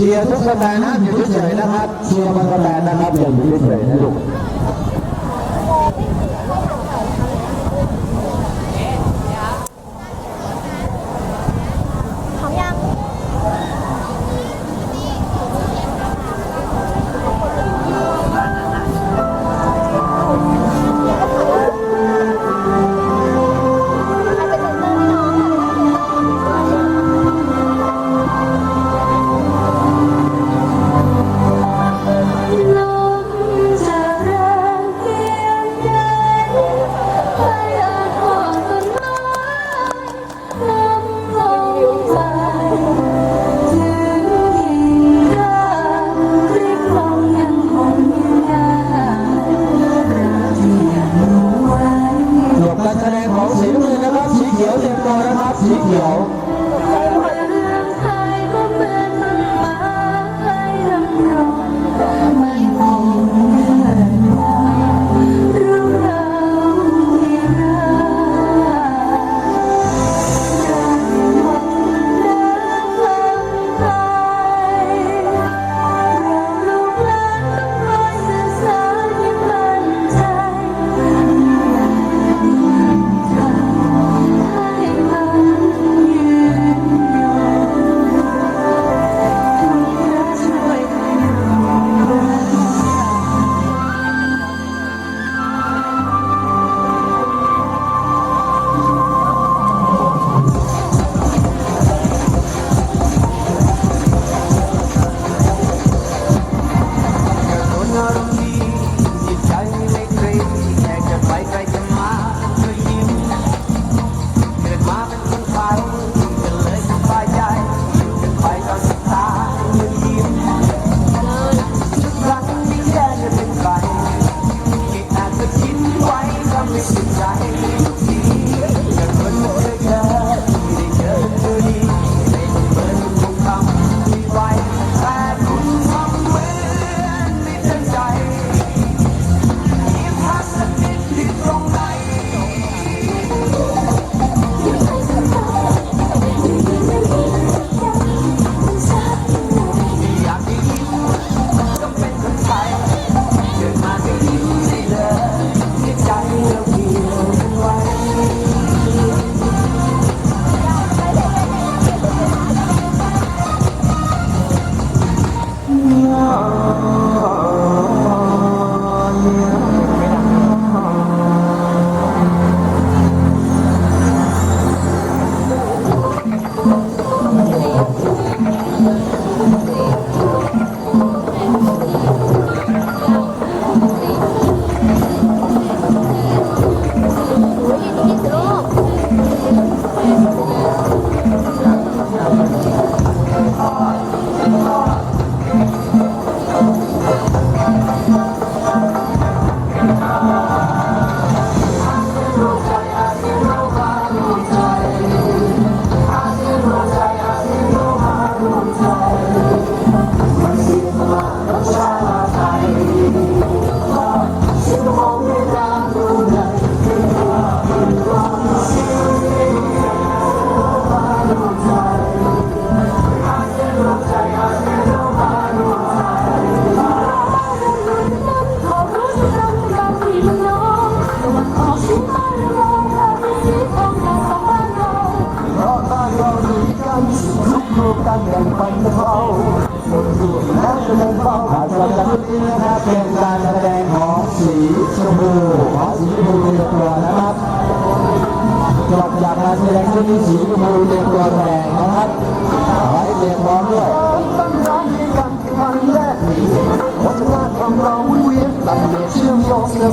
เชียร์ทุกคนแบนนะอยู่เฉยนะครับเชียร์บอลกระแบนนะครับอย่าอยู่เฉยนะลูก สีเขียว tahu นะครับเป็นการแสดงของสีชมพูของสีชมพูเต็นตัวนะครับจบจากการแสดงที่สีชมพูเต็นตัวแสดงนะครับขอให้เตรียมพร้อมด้วยต้งร้อวยกันวันแรกนี้วัฒนธรรมเราเวียนตัดเด็ดเชื่อมโยงเสื่อม